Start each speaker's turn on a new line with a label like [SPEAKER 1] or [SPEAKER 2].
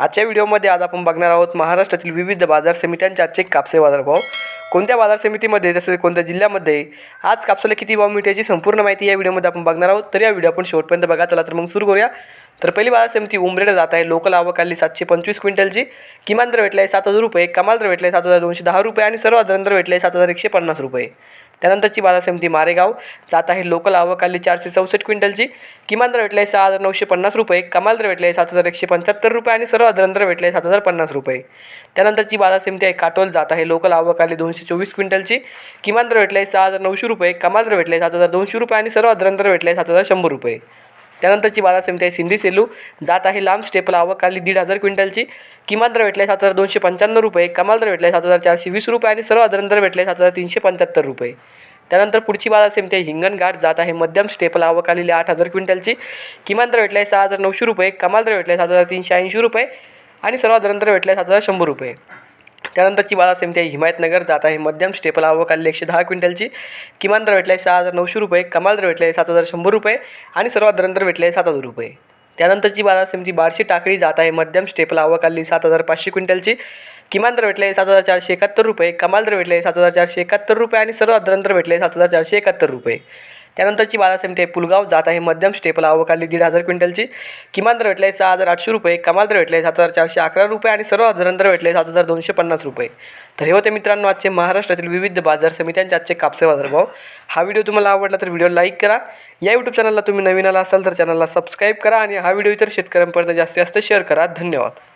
[SPEAKER 1] आजच्या व्हिडिओमध्ये आज आपण बघणार आहोत महाराष्ट्रातील विविध बाजार समित्यांचे आजचे कापसे बाजारभाव. कोणत्या बाजार समितीमध्ये तसेच कोणत्या जिल्ह्यामध्ये आज कापसाला किती भाव मिळते याची संपूर्ण माहिती या व्हिडिओमध्ये आपण बघणार आहोत. तर या व्हिडिओ आपण शेवटपर्यंत बघा. चला तर मग सुरू करूया. तर पहिली बाजार समिती उमरेड जात आहे. लोकल आवक आली सातशे पंचवीस क्विंटलची. किमान दर भेटला आहे सात हजार रुपये. कमाल दर भेटला आहे सात हजार दोनशे दहा रुपये आणि सर्व दर भेटले आहे सात हजार एकशे पन्नास रुपये. त्यानंतरची बाजार समिती मारेगाव. जात आहे लोकल आवक आली चारशे चौसष्ट क्विंटलची. किमान दर भेटला आहे सहा हजार नऊशे पन्नास रुपये. कमाल दर भेटले आहे सात हजार एकशे पंच्याहत्तर रुपये आणि सर्व दर भेटले आहे सात हजार पन्नास रुपये. त्यानंतरची बाजार समिती आहे काटोल. जात आहे लोकल आवक आली दोनशे चोवीस क्विंटलची. किमान दर भेटले आहे सहा हजार नऊशे रुपये. कमाल दर भेटले आहे सात हजार दोनशे रुपये आणि सर्व दर भेटले आहे सात हजार शंभर रुपये. त्यानंतरची बाजार समिती आहे सिंधी सेलू. जात आहे लांब स्टेपल आवक आली दीड हजार क्विंटलची. किमान दर भेटले सात हजार दोनशे पंच्याण्णव रुपये. कमाल दर भेटले सात हजार चारशे वीस रुपये आणि सर्व दर भेटले सात हजार तीनशे पंच्याहत्तर रुपये. त्यानंतर पुढची बाजार समिती आहे हिंगणघाट. जात आहे मध्यम स्टेपला आवक आलेली आठ हजार क्विंटलची. किमान दर भेटले आहे सहा हजार नऊशे रुपये. कमाल दर भेटले सात हजार तीनशे ऐंशी रुपये. आणि सर्व दर भेटले सात हजार शंभर रुपये. त्यानंतरची बाजार समिती आहे हिमायतनगर. जात आहे मध्यम स्टेपल आवक आलेली एकशे दहा क्विंटलची. किमान दर भेटले आहे सहा हजार नऊशे रुपये कमाल दर भेटले आहे सात हजार शंभर रुपये आणि सर्वात दर भेटले आहे सात हजार रुपये. त्यानंतरची बाजार समिती बारशी टाकळी जात आहे मध्यम स्टेपल आवक सात हजार पाचशे क्विंटलची. किमान दर भेटले आहे सात हजार चारशे एकाहत्तर रुपये कमाल दर भेटले आहे सात हजार चारशे एकाहत्तर रुपये आणि सर्व दर भेटले आहे सात हजार चारशे एकाहत्तर रुपये. त्यानंतरची बाजार समिती आहे पुलगाव जात आहे मध्यम स्टेपल आवक आली दीड हजार क्विंटलची. किमान दर भेटले आहे सहा हजार आठशे रुपये कमाल दर भेटले आहे सात हजार चारशे अकरा रुपये आणि सर्व दर भेटले सात हजार दोनशे पन्नास रुपये. तर हे होते मित्रांनो आजचे महाराष्ट्रातील विविध बाजार समित्यांचे आजचे कापसे बाजारभाव. हा व्हिडिओ तुम्हाला आवडला तर व्हिडिओ लाईक करा. या यूट्यूब चॅनलला तुम्ही नवीन आला असाल तर चॅनलला सबस्क्राईब करा आणि हा व्हिडिओ इतर शेतकऱ्यांपर्यंत जास्तीत जास्त शेअर करा. धन्यवाद.